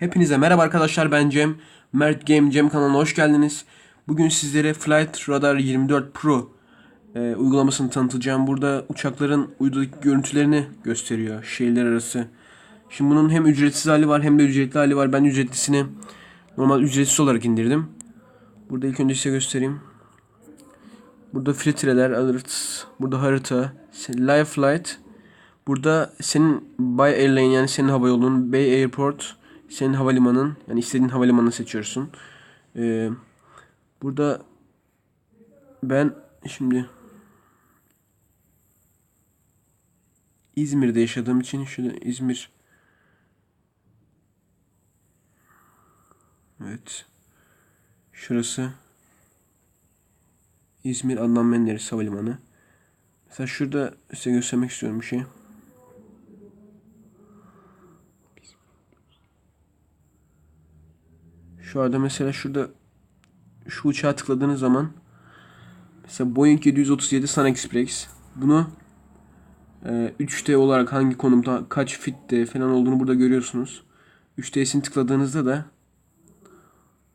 Hepinize merhaba arkadaşlar ben Cem. Mert Game Cem kanalına hoş geldiniz. Bugün sizlere Flight Radar 24 Pro e, uygulamasını tanıtacağım. Burada uçakların uydudaki görüntülerini gösteriyor şehirler arası. Şimdi bunun hem ücretsiz hali var hem de ücretli hali var. Ben ücretlisini normal ücretsiz olarak indirdim. Burada ilk önce size göstereyim. Burada filtreler, alerts, burada harita, live flight, Burada senin Bay Airline yani senin hava yolunun, Bay Airport senin havalimanın yani istediğin havalimanını seçiyorsun. Ee, burada ben şimdi İzmir'de yaşadığım için şöyle İzmir Evet. Şurası İzmir Adnan Menderes Havalimanı. Mesela şurada size göstermek istiyorum bir şey. Şu arada mesela şurada şu uçağa tıkladığınız zaman mesela Boeing 737 Sun Express bunu e, 3D olarak hangi konumda kaç fitte falan olduğunu burada görüyorsunuz. 3D'sini tıkladığınızda da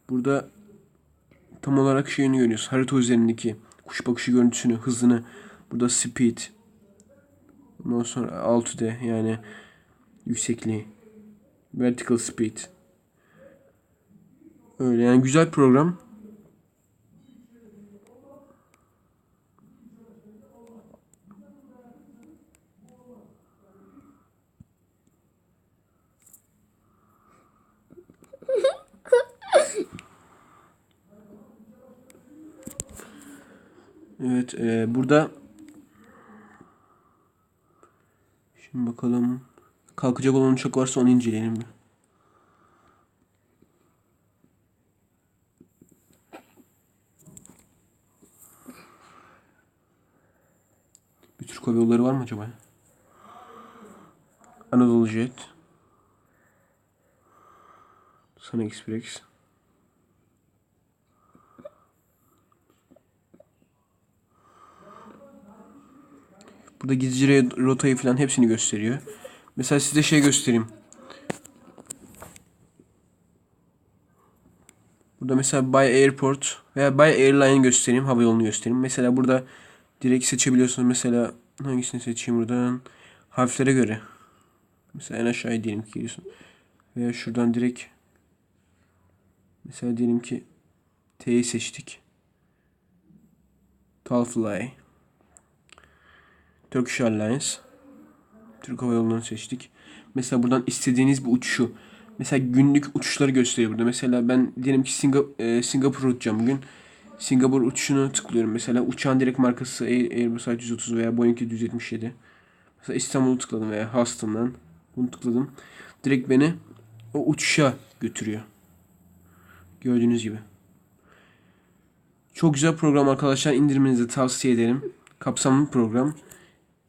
burada tam olarak şeyini görüyoruz. Harita üzerindeki kuş bakışı görüntüsünü, hızını, burada speed, ondan sonra 6D yani yüksekliği, vertical speed. Öyle yani güzel program. Evet, e, burada şimdi bakalım kalkacak olan uçak varsa onu inceleyelim. Bir. Türk Hava Yolları var mı acaba? Anadolu Jet. Sun Express. Burada gizlice re- rotayı falan hepsini gösteriyor. Mesela size şey göstereyim. Burada mesela By Airport veya By Airline göstereyim. Hava yolunu göstereyim. Mesela burada direkt seçebiliyorsunuz. Mesela hangisini seçeyim buradan? Harflere göre. Mesela en aşağıya diyelim ki giriyorsun. Veya şuradan direkt mesela diyelim ki T'yi seçtik. Talfly. Turkish Airlines. Türk Hava Yolları'nı seçtik. Mesela buradan istediğiniz bir uçuşu. Mesela günlük uçuşları gösteriyor burada. Mesela ben diyelim ki Singa, e, uçacağım bugün. Singapur uçuşunu tıklıyorum. Mesela uçağın direkt markası Air- Airbus A330 veya Boeing 777. Mesela İstanbul'u tıkladım veya Houston'dan. Bunu tıkladım. Direkt beni o uçuşa götürüyor. Gördüğünüz gibi. Çok güzel program arkadaşlar. İndirmenizi tavsiye ederim. Kapsamlı program.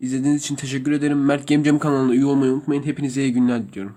İzlediğiniz için teşekkür ederim. Mert Gemcem kanalına üye olmayı unutmayın. Hepinize iyi günler diliyorum.